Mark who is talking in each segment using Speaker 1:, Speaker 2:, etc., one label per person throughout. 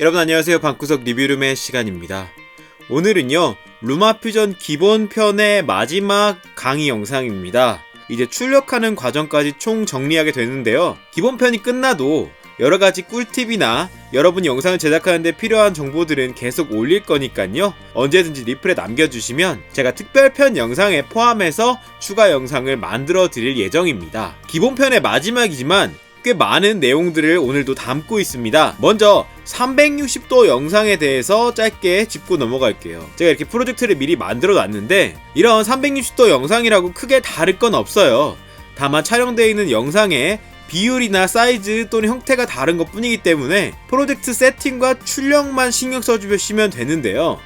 Speaker 1: 여러분 안녕하세요. 방구석 리뷰룸의 시간입니다. 오늘은요, 루마퓨전 기본편의 마지막 강의 영상입니다. 이제 출력하는 과정까지 총 정리하게 되는데요. 기본편이 끝나도 여러 가지 꿀팁이나 여러분 영상을 제작하는데 필요한 정보들은 계속 올릴 거니까요. 언제든지 리플에 남겨주시면 제가 특별편 영상에 포함해서 추가 영상을 만들어 드릴 예정입니다. 기본편의 마지막이지만 꽤 많은 내용들을 오늘도 담고 있습니다. 먼저 360도 영상에 대해서 짧게 짚고 넘어갈게요. 제가 이렇게 프로젝트를 미리 만들어 놨는데 이런 360도 영상이라고 크게 다를 건 없어요. 다만 촬영되어 있는 영상에 비율이나 사이즈 또는 형태가 다른 것 뿐이기 때문에 프로젝트 세팅과 출력만 신경 써주시면 되는데요.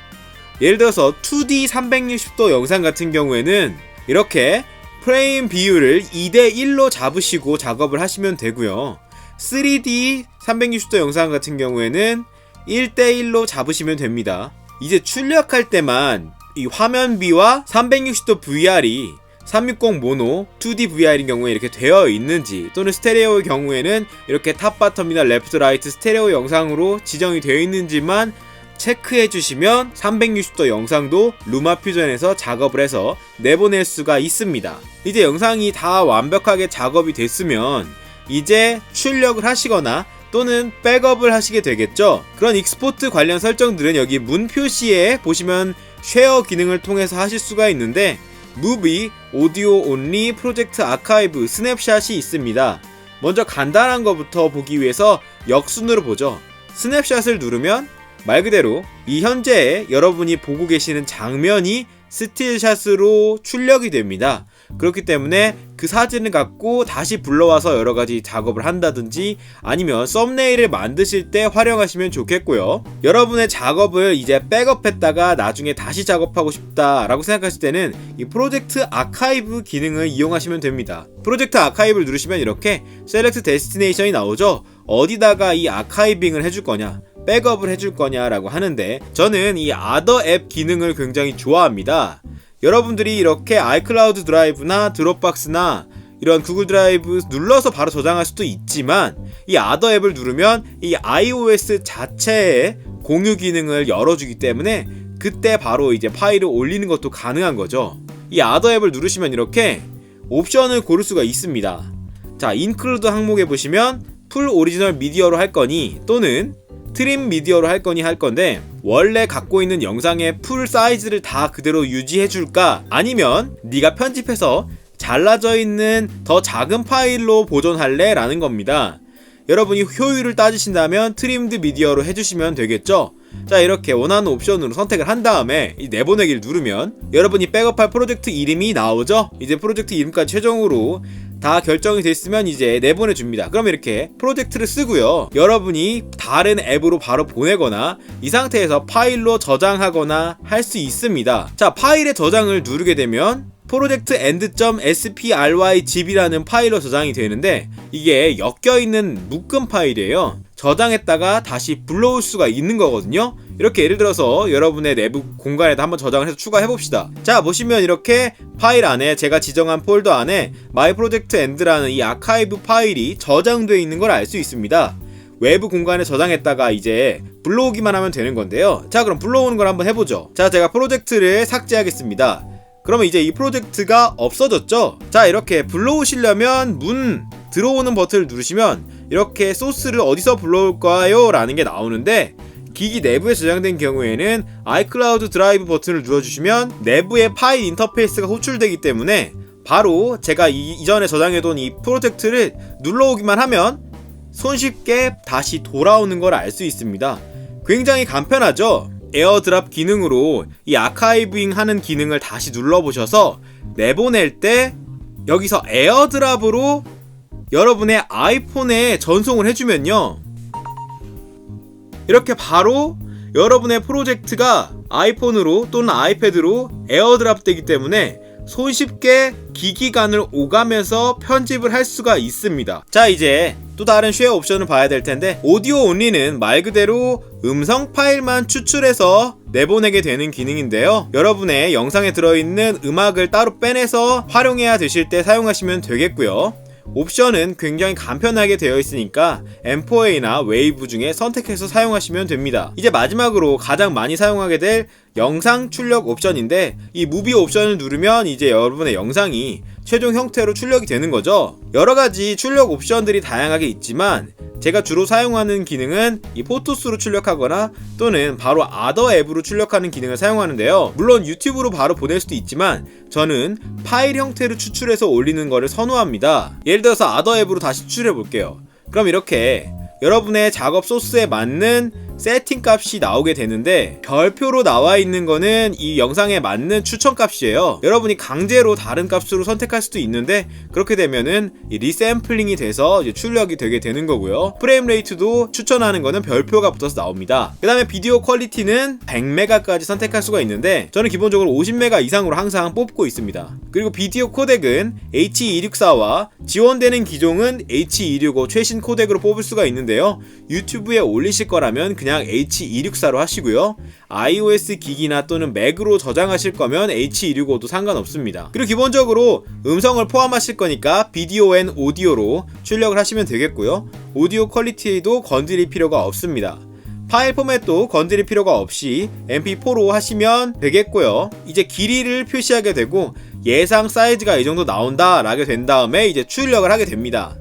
Speaker 1: 예를 들어서 2D 360도 영상 같은 경우에는 이렇게 프레임 비율을 2대1로 잡으시고 작업을 하시면 되고요. 3D 360도 영상 같은 경우에는 1대1로 잡으시면 됩니다. 이제 출력할 때만 이 화면비와 360도 VR이 360 모노 2D VR인 경우에 이렇게 되어 있는지 또는 스테레오의 경우에는 이렇게 탑 바텀이나 레프트 라이트 스테레오 영상으로 지정이 되어 있는지만 체크해 주시면 360도 영상도 루마 퓨전에서 작업을 해서 내보낼 수가 있습니다. 이제 영상이 다 완벽하게 작업이 됐으면 이제 출력을 하시거나 또는 백업을 하시게 되겠죠. 그런 익스포트 관련 설정들은 여기 문 표시에 보시면 쉐어 기능을 통해서 하실 수가 있는데 무비, 오디오 온리, 프로젝트 아카이브, 스냅샷이 있습니다. 먼저 간단한 것부터 보기 위해서 역순으로 보죠. 스냅샷을 누르면 말 그대로 이 현재에 여러분이 보고 계시는 장면이 스틸샷으로 출력이 됩니다. 그렇기 때문에 그 사진을 갖고 다시 불러와서 여러 가지 작업을 한다든지 아니면 썸네일을 만드실 때 활용하시면 좋겠고요. 여러분의 작업을 이제 백업했다가 나중에 다시 작업하고 싶다라고 생각하실 때는 이 프로젝트 아카이브 기능을 이용하시면 됩니다. 프로젝트 아카이브를 누르시면 이렇게 셀렉트 데스티네이션이 나오죠. 어디다가 이 아카이빙을 해줄 거냐 백업을 해줄 거냐라고 하는데 저는 이 아더 앱 기능을 굉장히 좋아합니다. 여러분들이 이렇게 아이클라우드 드라이브나 드롭박스나 이런 구글 드라이브 눌러서 바로 저장할 수도 있지만 이 아더 앱을 누르면 이 iOS 자체의 공유 기능을 열어주기 때문에 그때 바로 이제 파일을 올리는 것도 가능한 거죠. 이 아더 앱을 누르시면 이렇게 옵션을 고를 수가 있습니다. 자, 인클루드 항목에 보시면 풀 오리지널 미디어로 할 거니 또는 트림 미디어로 할 거니 할 건데 원래 갖고 있는 영상의 풀 사이즈를 다 그대로 유지해 줄까 아니면 네가 편집해서 잘라져 있는 더 작은 파일로 보존할래? 라는 겁니다. 여러분이 효율을 따지신다면 트림드 미디어로 해주시면 되겠죠? 자 이렇게 원하는 옵션으로 선택을 한 다음에 이 내보내기를 누르면 여러분이 백업할 프로젝트 이름이 나오죠? 이제 프로젝트 이름까지 최종으로 다 결정이 됐으면 이제 내보내 줍니다. 그럼 이렇게 프로젝트를 쓰고요. 여러분이 다른 앱으로 바로 보내거나 이 상태에서 파일로 저장하거나 할 수 있습니다. 자, 파일의 저장을 누르게 되면 프로젝트 end.sprygzip이라는 파일로 저장이 되는데 이게 엮여 있는 묶음 파일이에요. 저장했다가 다시 불러올 수가 있는 거거든요. 이렇게 예를 들어서 여러분의 내부 공간에다 한번 저장을 해서 추가해 봅시다. 자, 보시면 이렇게 파일 안에 제가 지정한 폴더 안에 마이 프로젝트 엔드라는 이 아카이브 파일이 저장되어 있는 걸 알 수 있습니다. 외부 공간에 저장했다가 이제 불러오기만 하면 되는 건데요. 자, 그럼 불러오는 걸 한번 해보죠. 자, 제가 프로젝트를 삭제하겠습니다. 그러면 이제 이 프로젝트가 없어졌죠? 자, 이렇게 불러오시려면 문 들어오는 버튼을 누르시면 이렇게 소스를 어디서 불러올까요? 라는 게 나오는데 기기 내부에 저장된 경우에는 아이클라우드 드라이브 버튼을 눌러주시면 내부의 파일 인터페이스가 호출되기 때문에 바로 제가 이, 전에 저장해둔 이 프로젝트를 눌러오기만 하면 손쉽게 다시 돌아오는 걸 알 수 있습니다. 굉장히 간편하죠? 에어드랍 기능으로 이 아카이빙 하는 기능을 다시 눌러보셔서 내보낼 때 여기서 에어드랍으로 여러분의 아이폰에 전송을 해주면요. 이렇게 바로 여러분의 프로젝트가 아이폰으로 또는 아이패드로 에어드랍 되기 때문에 손쉽게 기기간을 오가면서 편집을 할 수가 있습니다. 자, 이제 또 다른 쉐어 옵션을 봐야 될 텐데 오디오 온리는 말 그대로 음성 파일만 추출해서 내보내게 되는 기능인데요. 여러분의 영상에 들어있는 음악을 따로 빼내서 활용해야 되실 때 사용하시면 되겠고요. 옵션은 굉장히 간편하게 되어 있으니까 M4A나 웨이브 중에 선택해서 사용하시면 됩니다. 이제 마지막으로 가장 많이 사용하게 될 영상 출력 옵션인데 이 무비 옵션을 누르면 이제 여러분의 영상이 최종 형태로 출력이 되는 거죠. 여러 가지 출력 옵션들이 다양하게 있지만 제가 주로 사용하는 기능은 이 포토스로 출력하거나 또는 바로 아더 앱으로 출력하는 기능을 사용하는데요. 물론 유튜브로 바로 보낼 수도 있지만 저는 파일 형태로 추출해서 올리는 것을 선호합니다. 예를 들어서 아더 앱으로 다시 추출해 볼게요. 그럼 이렇게 여러분의 작업 소스에 맞는 세팅 값이 나오게 되는데 별표로 나와 있는 거는 이 영상에 맞는 추천 값이에요. 여러분이 강제로 다른 값으로 선택할 수도 있는데 그렇게 되면은 이 리샘플링이 돼서 이제 출력이 되게 되는 거고요. 프레임 레이트도 추천하는 거는 별표가 붙어서 나옵니다. 그 다음에 비디오 퀄리티는 100메가까지 선택할 수가 있는데 저는 기본적으로 50메가 이상으로 항상 뽑고 있습니다. 그리고 비디오 코덱은 H264와 지원되는 기종은 H265 최신 코덱으로 뽑을 수가 있는데요. 유튜브에 올리실 거라면 그냥 H264로 하시고요. iOS 기기나 또는 맥으로 저장하실 거면 H265도 상관없습니다. 그리고 기본적으로 음성을 포함하실 거니까 비디오 앤 오디오로 출력을 하시면 되겠고요. 오디오 퀄리티에도 건드릴 필요가 없습니다. 파일 포맷도 건드릴 필요가 없이 mp4로 하시면 되겠고요. 이제 길이를 표시하게 되고 예상 사이즈가 이 정도 나온다 라게 된 다음에 이제 출력을 하게 됩니다.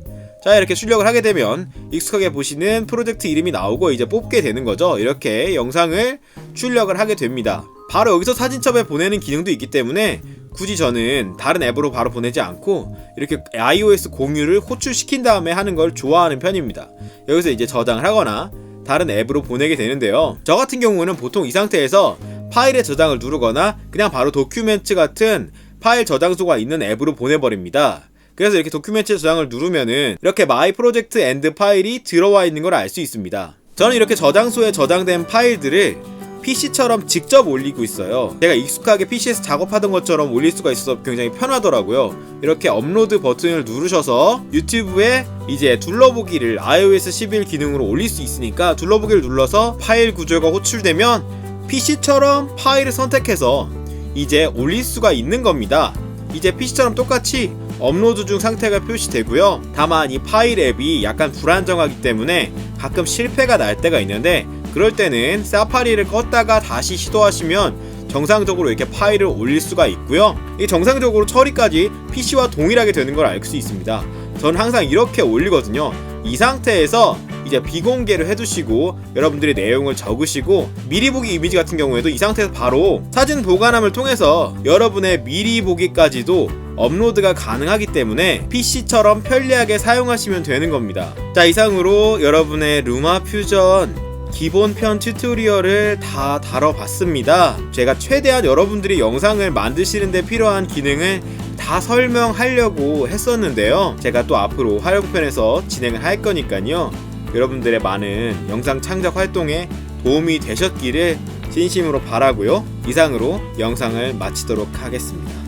Speaker 1: 자 이렇게 출력을 하게 되면 익숙하게 보시는 프로젝트 이름이 나오고 이제 뽑게 되는 거죠. 이렇게 영상을 출력을 하게 됩니다. 바로 여기서 사진첩에 보내는 기능도 있기 때문에 굳이 저는 다른 앱으로 바로 보내지 않고 이렇게 iOS 공유를 호출시킨 다음에 하는 걸 좋아하는 편입니다. 여기서 이제 저장을 하거나 다른 앱으로 보내게 되는데요. 저 같은 경우는 보통 이 상태에서 파일의 저장을 누르거나 그냥 바로 도큐멘트 같은 파일 저장소가 있는 앱으로 보내버립니다 그래서 이렇게 도큐멘트 저장을 누르면은 이렇게 마이 프로젝트 엔드 파일이 들어와 있는 걸 알 수 있습니다. 저는 이렇게 저장소에 저장된 파일들을 PC처럼 직접 올리고 있어요. 제가 익숙하게 PC에서 작업하던 것처럼 올릴 수가 있어서 굉장히 편하더라고요. 이렇게 업로드 버튼을 누르셔서 유튜브에 이제 둘러보기를 iOS 11 기능으로 올릴 수 있으니까 둘러보기를 눌러서 파일 구조가 호출되면 PC처럼 파일을 선택해서 이제 올릴 수가 있는 겁니다. 이제 PC처럼 똑같이 업로드 중 상태가 표시되고요. 다만 이 파일 앱이 약간 불안정하기 때문에 가끔 실패가 날 때가 있는데 그럴 때는 사파리를 껐다가 다시 시도하시면 정상적으로 이렇게 파일을 올릴 수가 있고요. 이 정상적으로 처리까지 PC와 동일하게 되는 걸 알 수 있습니다. 저는 항상 이렇게 올리거든요. 이 상태에서 이제 비공개를 해두시고 여러분들의 내용을 적으시고 미리 보기 이미지 같은 경우에도 이 상태에서 바로 사진 보관함을 통해서 여러분의 미리 보기까지도 업로드가 가능하기 때문에 PC처럼 편리하게 사용하시면 되는 겁니다. 자 이상으로 여러분의 루마 퓨전 기본편 튜토리얼을 다 다뤄봤습니다. 제가 최대한 여러분들이 영상을 만드시는데 필요한 기능을 다 설명하려고 했었는데요. 제가 또 앞으로 활용편에서 진행을 할 거니까요. 여러분들의 많은 영상 창작 활동에 도움이 되셨기를 진심으로 바라고요. 이상으로 영상을 마치도록 하겠습니다.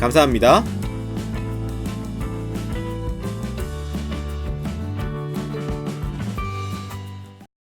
Speaker 1: 감사합니다.